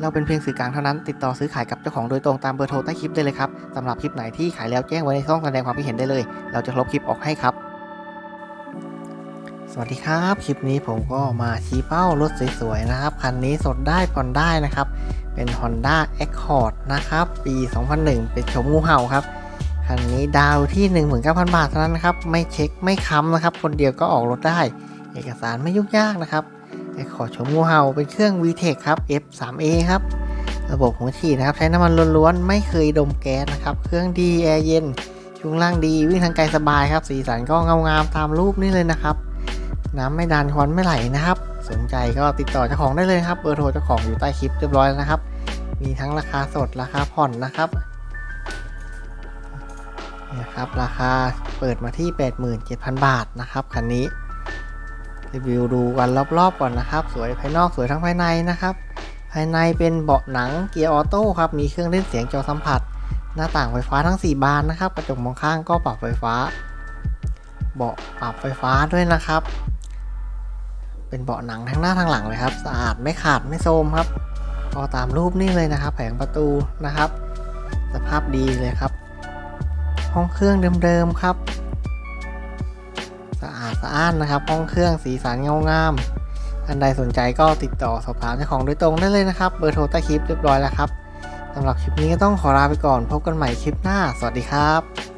เราเป็นเพียงสื่อกลางเท่านั้น ติดต่อซื้อขายกับเจ้าของโดยตรงตามเบอร์โทรใต้คลิปได้เลยครับสำหรับคลิปไหนที่ขายแล้วแจ้งไว้ในช่องแสดงความคิดเห็นได้เลย เราจะลบคลิปออกให้ครับ สวัสดีครับ คลิปนี้ผมก็มาชี้เป้ารถสวยๆนะครับ คันนี้สดได้ผ่อนได้นะครับ เป็น Honda Accord นะครับ ปี 2001 เป็นชมงูเห่าครับ คันนี้ดาวที่ 19,000 บาทเท่านั้นนะครับ ไม่เช็คไม่ค้ำนะครับ คนเดียวก็ออกรถได้ เอกสารไม่ยุ่งยากนะครับ Accord ชมงูเห่าเป็นเครื่อง VTEC ครับ F3A ครับ ระบบหัวฉีดนะครับ ใช้น้ำมันล้วนๆ ไม่เคยดมแก๊สนะครับ เครื่องดีแอร์เย็นช่วงล่างดีวิ่งทางไกลสบายครับ สีสันก็เงามๆตามรูปนี่เลยนะครับ น้ำไม่ดันควันไม่ไหลนะครับ สนใจก็ติดต่อเจ้าของได้เลยครับเบอร์โทรเจ้าของอยู่ใต้คลิปเรียบร้อยแล้วนะครับ มีทั้งราคาสดราคาผ่อนนะครับนี่นะครับราคาเปิดมาที่ 87,000 บาทนะครับคันนี้ รีวิวดูกันรอบๆก่อนนะครับ สวยภายนอกสวยทั้งภายในนะครับ ภายในเป็นเบาะหนังเกียร์ออโต้ครับมีเครื่องเล่นเสียงจอสัมผัส หน้าต่างไฟฟ้าทั้ง 4 บานนะครับ กระจกมองข้างก็ปรับไฟฟ้า เบาะปรับไฟฟ้าด้วยนะครับ เป็นเบาะหนังทั้งหน้าทั้งหลังเลยครับ สะอาดไม่ขาดไม่โทรมครับก็ตามรูปนี่เลยนะครับ แผงประตูนะครับ สภาพดีเลยครับ ห้องเครื่องเดิมๆครับ สะอ้านนะครับห้องเครื่องสีสันเงางามท่านใดสนใจก็ติดต่อสอบถามเจ้าของโดยตรงได้เลยนะครับ เบอร์โทรใต้คลิปเรียบร้อยแล้วครับสำหรับคลิปนี้ก็ต้องขอลาไปก่อน พบกันใหม่คลิปหน้า สวัสดีครับ